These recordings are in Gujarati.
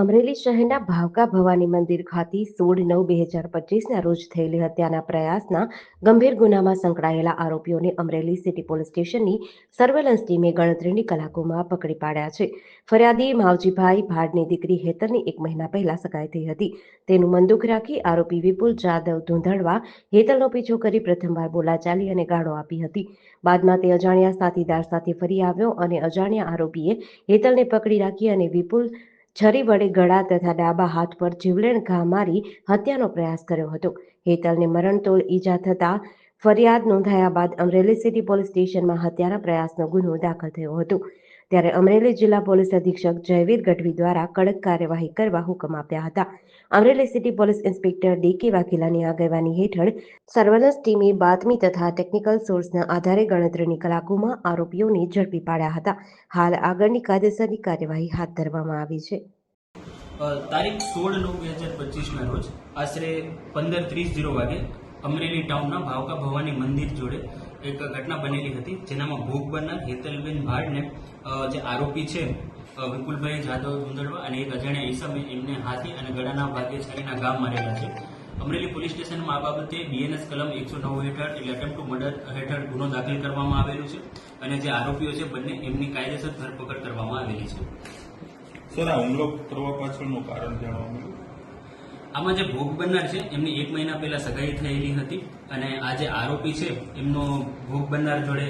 અમરેલી શહેરના ભાવકા ભવાની મંદિર ખાતે સોળ નવ બે હજાર પચીસના રોજ થયેલી હત્યાના પ્રયાસના ગંભીર ગુનામાં સંકળાયેલા આરોપીઓને અમરેલી સિટી પોલીસ સ્ટેશનની સર્વેલન્સ ટીમે ગણતરીની કલાકોમાં પકડી પાડ્યા છે. ફરિયાદી માવજીભાઈ ભાડની દીકરી હેતરની એક મહિના પહેલા સગાઈ થઈ હતી. તેનું મન દુઃખ રાખી આરોપી વિપુલ જાદવ ધૂંધળવા હેતલનો પીછો કરી પ્રથમવાર બોલાચાલી અને ગાળો આપી હતી. બાદમાં તે અજાણ્યા સાથીદાર સાથે ફરી આવ્યો અને અજાણ્યા આરોપીએ હેતલને પકડી રાખી અને વિપુલ છરી વડે ગળા તથા ડાબા હાથ પર જીવલેણ ઘા મારી હત્યાનો પ્રયાસ કર્યો હતો. હેતલને મરણતોલ ઈજા થતા ફરિયાદ નોંધાયા બાદ અમરેલી સિટી પોલીસ સ્ટેશનમાં હત્યાના પ્રયાસનો ગુનો દાખલ થયો હતો. ત્યારે અમરેલી જિલ્લા પોલીસ અધિક્ષક જયવીર ગઢવી દ્વારા કડક કાર્યવાહી કરવા હુકમ આપ્યા હતા. Amreli city police inspector D K વાઘેલાની આગેવાની હેઠળ સર્વેલન્સ ટીમે બાતમી તથા ટેકનિકલ સોર્સના આધારે ગણતરીની કલાકોમાં આરોપીઓને ઝડપી પાડ્યા હતા. હાલ આગળની કાયદેસરની કાર્યવાહી હાથ ધરવામાં આવી છે. તારીખ સોળ નવ બે હજાર પચીસના રોજ આશરે પંદર ત્રીસ જીરો વાગે અમરેલી ટાઉનના ભાવકા ભવાની મંદિર જોડે એક ઘટના બનેલી હતી, જેનામાં ભોગ બનનાર હેતલબેન ભાડને જે આરોપી છે વિપુલભાઈ જાદવ ધુંધળવા અને એક અજાણ્યા ઈસમે એમને હાથી અને ગળાના ભાગે છરીના ગામ મારેલા છે. અમરેલી પોલીસ સ્ટેશનમાં આ બાબતે બીએનએસ કલમ એકસો નવ હેઠળ એટલે અટેમ્પ ટુ મર્ડર હેઠળ ગુનો દાખલ કરવામાં આવેલું છે અને જે આરોપીઓ છે, બંને એમની કાયદેસર ધરપકડ કરવામાં આવેલી છે. સર, આ હુમલો કરવા પાછળનું કારણ જાણવા મળ્યું? આમાં જે ભોગ બનનાર છે એમની એક મહિના પહેલા સગાઈ થયેલી હતી અને આ જે આરોપી છે એમનો ભોગ બનનાર જોડે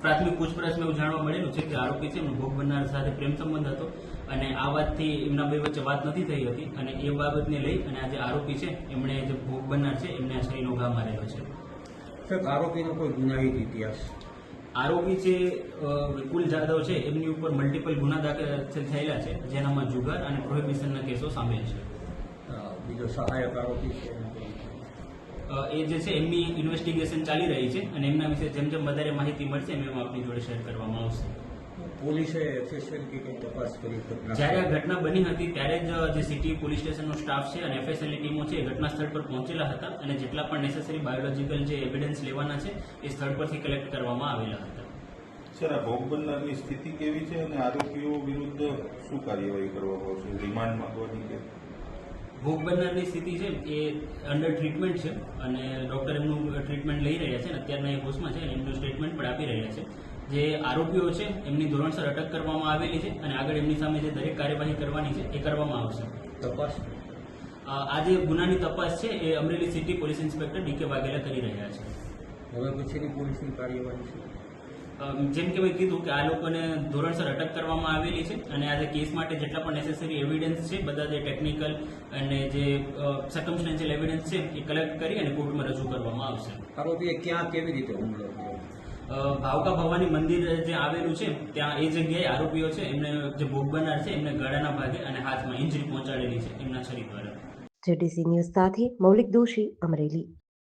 પ્રાથમિક પૂછપરછમાં એવું જાણવા મળેલું છે કે આરોપી છે એમનો ભોગ બનનાર સાથે પ્રેમ સંબંધ હતો અને આ વાતથી એમના બે વચ્ચે વાત નથી થઈ હતી અને એ બાબતને લઈ અને આ જે આરોપી છે એમણે જે ભોગ બનનાર છે એમને આ છરીનો ઘા મારેલો છે. સાહેબ આરોપીનો કોઈ ગુનાહિત ઇતિહાસ? આરોપી જે વિપુલ જાદવ છે એમની ઉપર મલ્ટિપલ ગુના દાખલ થયેલા છે જેનામાં જુગાર અને પ્રોહિબિશનના કેસો સામેલ છે. બીજો સહાયક આરોપી છે એ જે છે એમની ઇન્વેસ્ટિગેશન ચાલી રહી છે અને એમના વિશે જેમ જેમ વધારે માહિતી મળશે એમ એમ આપની જોડે શેર કરવામાં આવશે. પોલીસે એફએસએલ કંઈ તપાસ કરી જ્યારે આ ઘટના બની હતી ત્યારે જ જે સિટી પોલીસ સ્ટેશનનો સ્ટાફ છે અને એફએસએલની ટીમો છે એ ઘટના સ્થળ પર પહોંચેલા હતા અને જેટલા પણ નેસેસરી બાયોલોજીકલ જે એવિડન્સ લેવાના છે એ સ્થળ પરથી કલેક્ટ કરવામાં આવેલા હતા. સર આ ભોગ બનનારની સ્થિતિ કેવી છે અને આરોપીઓ વિરુદ્ધ શું કાર્યવાહી કરવામાં આવશે? રિમાન્ડ માંગવાની કે ભોગ બનનારની સ્થિતિ છે એ અંડર ટ્રીટમેન્ટ છે અને ડોક્ટર એમનું ટ્રીટમેન્ટ લઈ રહ્યા છે અને અત્યારના એ હોસ્ટમાં છે અને એમનું સ્ટેટમેન્ટ પણ આપી રહ્યા છે. જે આરોપીઓ છે એમની ધોરણસર અટક કરવામાં આવેલી છે અને આગળ એમની સામે જે દરેક કાર્યવાહી કરવાની છે એ કરવામાં આવશે. તપાસ? જે ગુનાની તપાસ છે એ Amreli city police inspector DK Vaghela કરી રહ્યા છે. હવે પછીની પોલીસની કાર્યવાહી છે જેમ કે મેં કીધું કે આ લોકોને ધોરણસર અટક કરવામાં આવેલી છે અને આજે કેસ માટે જેટલા પણ નેસેસરી એવિડન્સ છે બધા જે ટેકનિકલ અને જે સર્કમસ્ટેન્શિયલ એવિડન્સ છે એ કલેક્ટ કરી અને કોર્ટમાં રજૂ કરવામાં આવશે. આરોપીએ ક્યાં કેવી રીતે હુમલો કર્યો? ભાવકા ભવાની મંદિર જે આવેલું છે ત્યાં એ જગ્યાએ આરોપીઓ છે એમને જે ભોગ બનાર છે એમને ગળાના ભાગે અને હાથમાં ઇન્જરી પહોંચાડેલી છે એમના શરીર દ્વારા. જેડીસી ન્યૂઝ સાથે મૌલિક દોશી અમરેલી.